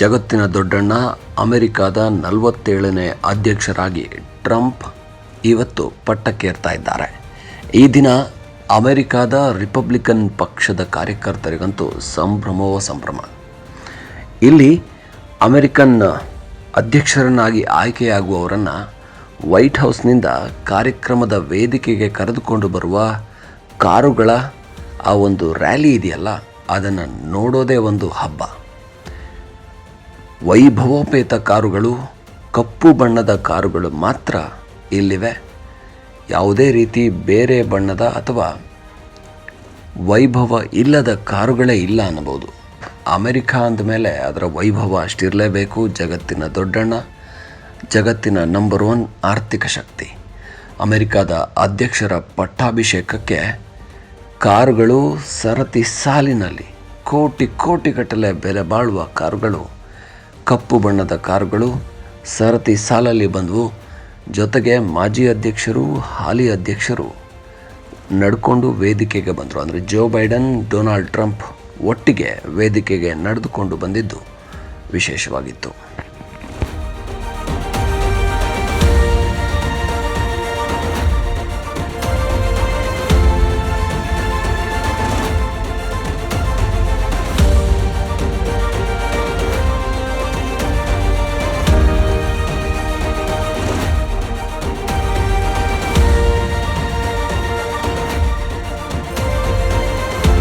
ಜಗತ್ತಿನ ದೊಡ್ಡಣ್ಣ ಅಮೆರಿಕದ ನಲವತ್ತೇಳನೇ ಅಧ್ಯಕ್ಷರಾಗಿ ಟ್ರಂಪ್ ಇವತ್ತು ಪಟ್ಟಕ್ಕೇರ್ತಾ ಇದ್ದಾರೆ. ಈ ದಿನ ಅಮೆರಿಕದ ರಿಪಬ್ಲಿಕನ್ ಪಕ್ಷದ ಕಾರ್ಯಕರ್ತರಿಗಂತೂ ಸಂಭ್ರಮವ ಸಂಭ್ರಮ. ಇಲ್ಲಿ ಅಮೆರಿಕನ್ ಅಧ್ಯಕ್ಷರನ್ನಾಗಿ ಆಯ್ಕೆಯಾಗುವವರನ್ನು ವೈಟ್ ಹೌಸ್ನಿಂದ ಕಾರ್ಯಕ್ರಮದ ವೇದಿಕೆಗೆ ಕರೆದುಕೊಂಡು ಬರುವ ಕಾರುಗಳ ಆ ಒಂದು ರ್ಯಾಲಿ ಇದೆಯಲ್ಲ, ಅದನ್ನು ನೋಡೋದೇ ಒಂದು ಹಬ್ಬ. ವೈಭವೋಪೇತ ಕಾರುಗಳು, ಕಪ್ಪು ಬಣ್ಣದ ಕಾರುಗಳು ಮಾತ್ರ ಇಲ್ಲಿವೆ. ಯಾವುದೇ ರೀತಿ ಬೇರೆ ಬಣ್ಣದ ಅಥವಾ ವೈಭವ ಇಲ್ಲದ ಕಾರುಗಳೇ ಇಲ್ಲ ಅನ್ನಬಹುದು. ಅಮೆರಿಕ ಅಂದಮೇಲೆ ಅದರ ವೈಭವ ಅಷ್ಟಿರಲೇಬೇಕು. ಜಗತ್ತಿನ ದೊಡ್ಡಣ್ಣ, ಜಗತ್ತಿನ ನಂಬರ್ ಒನ್ ಆರ್ಥಿಕ ಶಕ್ತಿ. ಅಮೆರಿಕದ ಅಧ್ಯಕ್ಷರ ಪಟ್ಟಾಭಿಷೇಕಕ್ಕೆ ಕಾರುಗಳು ಸರತಿ ಸಾಲಿನಲ್ಲಿ ಕೋಟಿ ಕೋಟಿಗಟ್ಟಲೆ ಬೆಲೆ ಬಾಳುವ ಕಾರುಗಳು ಕಪ್ಪು ಬಣ್ಣದ ಕಾರುಗಳು ಸರತಿ ಸಾಲಲ್ಲಿ ಬಂದವು. ಜೊತೆಗೆ ಮಾಜಿ ಅಧ್ಯಕ್ಷರು, ಹಾಲಿ ಅಧ್ಯಕ್ಷರು ನಡ್ಕೊಂಡು ವೇದಿಕೆಗೆ ಬಂದರು. ಅಂದರೆ ಜೋ ಬೈಡನ್, ಡೊನಾಲ್ಡ್ ಟ್ರಂಪ್ ಒಟ್ಟಿಗೆ ವೇದಿಕೆಗೆ ನಡೆದುಕೊಂಡು ಬಂದಿದ್ದು ವಿಶೇಷವಾಗಿತ್ತು.